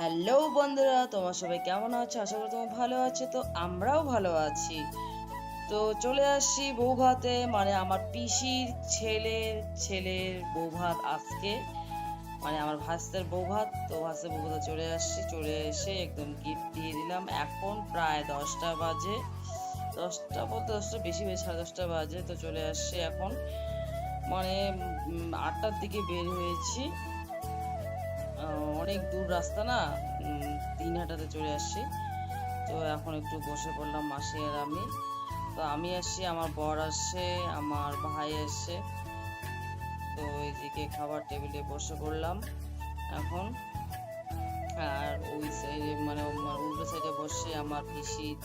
Hello বন্ধুরা, তোমার সবাই কেমন আছো? আশা করি তোমার ভালো আছে, তো আমরাও ভালো আছি। তো চলে আসছি বউ ভাতে মানে আমার পিসির ছেলের ছেলের বউ ভাত আজকে। মানে আমার ভাস্তের বউ ভাত তো ভাস্তের বউ ভাতে চলে আসছি, চলে এসে একদম গিফট দিয়ে দিলাম। এখন প্রায় দশটা বাজে। দশটা বলতে দশটা, বেশি বেশি, সাড়ে দশটা বাজে। তো চলে আসছি এখন। মানে আটটার দিকে বের হয়েছি। অনেক দূর রাস্তা না তিন হাঁটাতে চলে আসছি। তো এখন একটু বসে পড়লাম মাসি আর আমি। তো আমি আসছি, আমার বর আসছে, আমার ভাই আসছে। তো এইদিকে খাবার টেবিলে বসে পড়লাম এখন। আর ওই সাইডে মানে আমার উল্টো সাইডে বসে আমার পিসির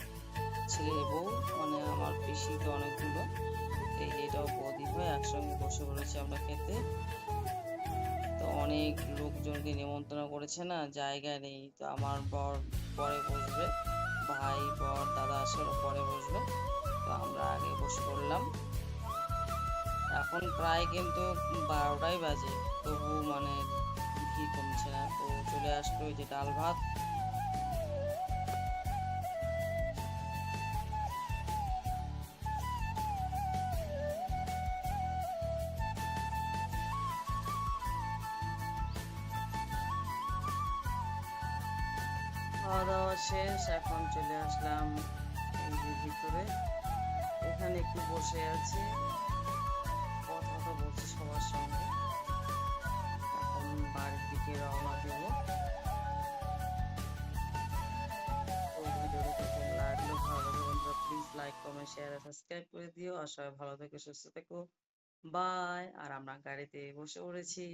ছেলে বউ মানে আমার পিসি তো অনেকগুলো এই এটাও বৌদি হয় একসঙ্গে বসে পড়েছি আমরা খেতে। লোকজনকে নিমন্ত্রণ করেছে না জায়গা নেই। তো আমার বর পরে বসবে, ভাই, বর, দাদা আসলে পরে বসবে। তো আমরা আগে বসে পড়লাম। এখন প্রায় কিন্তু বারোটাই বাজে। তবু মানে ভিড় কমছে না। তো চলে আসলো ওই যে ডাল ভাত। খাওয়া দাওয়া শেষ, এখন চলে আসলাম ভিতরে। এখানে একটু বসে আছি কথা কথা বলছি সবার সঙ্গে। এখন বাড়ির দিকে রওনা দেব। লাগল ভালো প্লিজ লাইক কমেন্ট শেয়ার আর সাবস্ক্রাইব করে দিও। আর সবাই ভালো থেকো, সুস্থ থেকো। বাই আর আমরা গাড়িতে বসে পড়েছি।